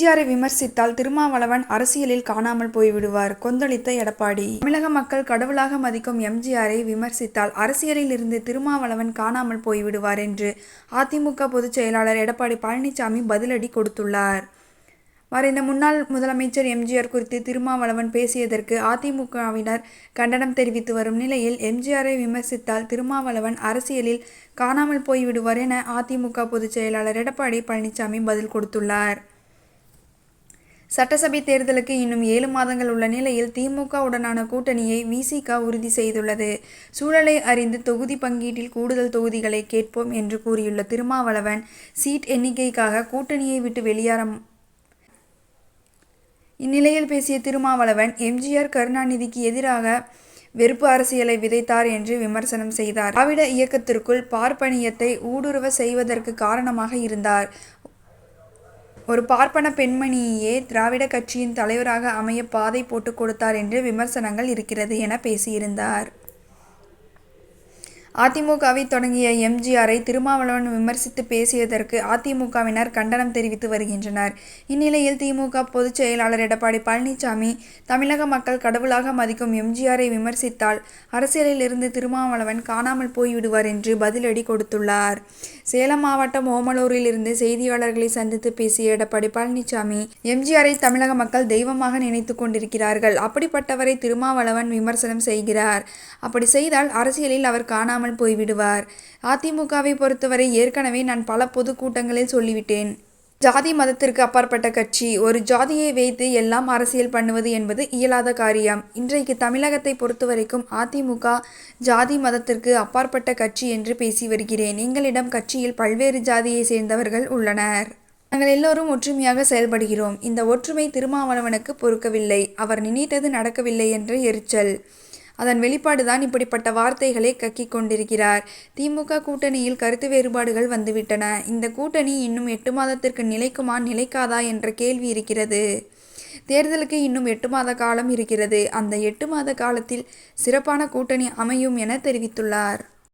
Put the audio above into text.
எம்ஜிஆரை விமர்சித்தால் திருமாவளவன் அரசியலில் காணாமல் போய்விடுவார். கொந்தளித்த எடப்பாடி. தமிழக மக்கள் கடவுளாக மதிக்கும் எம்ஜிஆரை விமர்சித்தால் அரசியலில் இருந்து திருமாவளவன் காணாமல் போய்விடுவார் என்று அதிமுக பொதுச் செயலாளர் எடப்பாடி பழனிசாமி பதிலடி கொடுத்துள்ளார். மறைந்த முன்னாள் முதலமைச்சர் எம்ஜிஆர் குறித்து திருமாவளவன் பேசியதற்கு அதிமுகவினர் கண்டனம் தெரிவித்து வரும் நிலையில் எம்ஜிஆரை விமர்சித்தால் திருமாவளவன் அரசியலில் காணாமல் போய்விடுவார் என அதிமுக பொதுச் செயலாளர் எடப்பாடி பழனிசாமி பதில் கொடுத்துள்ளார். சட்டசபை தேர்தலுக்கு இன்னும் ஏழு மாதங்கள் உள்ள நிலையில் திமுகவுடனான கூட்டணியை விசிக உறுதி செய்துள்ளது. சூழலை அறிந்து தொகுதி பங்கீட்டில் கூடுதல் தொகுதிகளை கேட்போம் என்று கூறியுள்ள திருமாவளவன் சீட் எண்ணிக்கைக்காக கூட்டணியை விட்டு வெளியேற இந்நிலையில் பேசிய திருமாவளவன் எம்ஜிஆர் கருணாநிதிக்கு எதிராக வெறுப்பு அரசியலை விதைத்தார் என்று விமர்சனம் செய்தார். திராவிட இயக்கத்திற்குள் பார்ப்பனியத்தை ஊடுருவ செய்வதற்கு காரணமாக இருந்தார். ஒரு பார்ப்பன பெண்மணியே திராவிட கட்சியின் தலைவராக அமைய பாதை போட்டு கொடுத்தார் என்று விமர்சனங்கள் இருக்கிறது என பேசியிருந்தார். அதிமுகவை தொடங்கிய எம்ஜிஆரை திருமாவளவன் விமர்சித்து பேசியதற்கு அதிமுகவினர் கண்டனம் தெரிவித்து வருகின்றனர். இந்நிலையில் திமுக பொதுச் செயலாளர் எடப்பாடி பழனிசாமி தமிழக மக்கள் கடவுளாக மதிக்கும் எம்ஜிஆரை விமர்சித்தால் அரசியலில் இருந்து திருமாவளவன் காணாமல் போய்விடுவார் என்று பதிலடி கொடுத்துள்ளார். சேலம் மாவட்டம் ஓமலூரில் இருந்து செய்தியாளர்களை சந்தித்து பேசிய எடப்பாடி பழனிசாமி எம்ஜிஆரை தமிழக மக்கள் தெய்வமாக நினைத்து கொண்டிருக்கிறார்கள். அப்படிப்பட்டவரை திருமாவளவன் விமர்சனம் செய்கிறார். அப்படி செய்தால் அரசியலில் அவர் காணாமல் காணாமல் போய்விடுவார். அதிமுகவை பொறுத்தவரை ஏற்கனவே நான் பல பொதுக்கூட்டங்களில் சொல்லிவிட்டேன். ஜாதி மதத்திற்கு அப்பாற்பட்ட கட்சி ஒரு ஜாதியை வைத்து எல்லாம் அரசியல் பண்ணுவது என்பது இயலாத காரியம். இன்றைக்கு தமிழகத்தை பொறுத்தவரைக்கும் அதிமுக ஜாதி மதத்திற்கு அப்பாற்பட்ட கட்சி என்று பேசி வருகிறேன். எங்களிடம் கட்சியில் பல்வேறு ஜாதியை சேர்ந்தவர்கள் உள்ளனர். நாங்கள் எல்லோரும் ஒற்றுமையாக செயல்படுகிறோம். இந்த ஒற்றுமை திருமாவளவனுக்கு பொறுக்கவில்லை. அவர் நினைத்தது நடக்கவில்லை என்ற எரிச்சல். அதன் வெளிப்பாடுதான் இப்படிப்பட்ட வார்த்தைகளை கக்கிக் கொண்டிருக்கிறார். திமுக கூட்டணியில் கருத்து வேறுபாடுகள் வந்துவிட்டன. இந்த கூட்டணி இன்னும் எட்டு மாதத்திற்கு நிலைக்குமா நிலைக்காதா என்ற கேள்வி இருக்கிறது. தேர்தலுக்கு இன்னும் எட்டு மாத காலம் இருக்கிறது. அந்த எட்டு மாத காலத்தில் சிறப்பான கூட்டணி அமையும் என தெரிவித்துள்ளார்.